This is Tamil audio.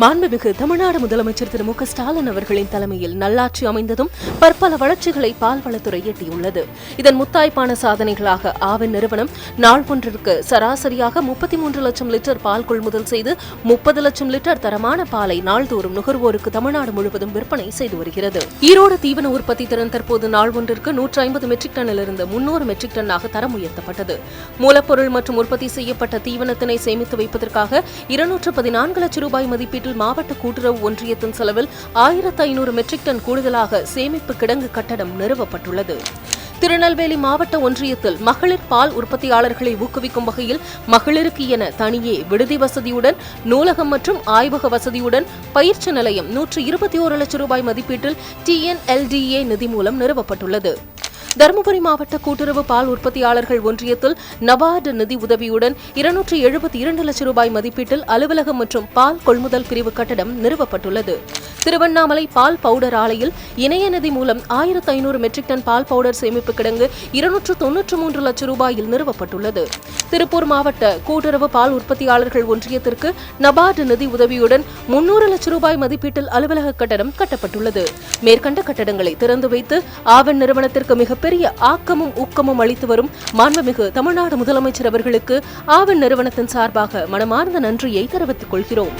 மாண்புமிகு தமிழ்நாடு முதலமைச்சர் திரு மு க ஸ்டாலின் அவர்களின் தலைமையில் நல்லாட்சி அமைந்ததும் பற்பல வளர்ச்சிகளை பால்வளத்துறை எட்டியுள்ளது. இதன் முத்தாய்ப்பான சாதனைகளாக ஆவின் நிறுவனம் நாள் ஒன்றிற்கு சராசரியாக முப்பத்தி மூன்று லட்சம் லிட்டர் பால் கொள்முதல் செய்து முப்பது லட்சம் லிட்டர் தரமான பாலை நாள்தோறும் நுகர்வோருக்கு தமிழ்நாடு முழுவதும் விற்பனை செய்து வருகிறது. ஈரோடு தீவன உற்பத்தி திறன் தற்போது நாள் ஒன்றிற்கு நூற்றி ஐம்பது மெட்ரிக் டன்னிலிருந்து முன்னூறு மெட்ரிக் டன்னாக தரம் உயர்த்தப்பட்டது. மூலப்பொருள் மற்றும் உற்பத்தி செய்யப்பட்ட தீவனத்தினை சேமித்து வைப்பதற்காக இருநூற்று பதினான்கு லட்சம் ரூபாய் மதிப்பீட்டில் மாவட்ட கூட்டுறவு ஒன்றியத்தின் செலவில் ஆயிரத்து ஐநூறு மெட்ரிக் டன் கூடுதலாக சேமிப்பு கிடங்கு கட்டடம் நிறுவப்பட்டுள்ளது. திருநெல்வேலி மாவட்ட ஒன்றியத்தில் மகளிர் பால் உற்பத்தியாளர்களை ஊக்குவிக்கும் வகையில் மகளிருக்கு என தனியே விடுதி வசதியுடன் நூலகம் மற்றும் ஆய்வக வசதியுடன் பயிற்சி நிலையம் நூற்று இருபத்தி ஒரு லட்சம் ரூபாய் மதிப்பீட்டில் டிஎன்எல்டிஏ நிதி மூலம் நிறுவப்பட்டுள்ளது. தருமபுரி மாவட்ட கூட்டுறவு பால் உற்பத்தியாளர்கள் ஒன்றியத்தில் நபார்டு நிதி உதவியுடன் இருநூற்றி எழுபத்தி இரண்டு லட்சம் ரூபாய் மதிப்பீட்டில் அலுவலகம் மற்றும் பால் கொள்முதல் பிரிவு கட்டடம் நிறுவப்பட்டுள்ளது. திருவண்ணாமலை பால் பவுடர் ஆலையில் இணைய நிதி மூலம் ஆயிரத்து ஐநூறு மெட்ரிக் டன் பால் பவுடர் சேமிப்பு கிடங்கு இருநூற்று தொன்னூற்று மூன்று லட்சம் ரூபாயில் நிறுவப்பட்டுள்ளது. திருப்பூர் மாவட்ட கூட்டுறவு பால் உற்பத்தியாளர்கள் ஒன்றியத்திற்கு நபார்டு நிதி உதவியுடன் முன்னூறு லட்சம் ரூபாய் மதிப்பீட்டில் அலுவலக கட்டடம் கட்டப்பட்டுள்ளது. மேற்கண்ட கட்டடங்களை திறந்து வைத்து ஆவன் நிறுவனத்திற்கு மிகப்பெரிய ஆக்கமும் ஊக்கமும் அளித்து வரும் மாண்புமிகு தமிழ்நாடு முதலமைச்சர் அவர்களுக்கு ஆவன் நிறுவனத்தின் சார்பாக மனமார்ந்த நன்றியை தெரிவித்துக் கொள்கிறோம்.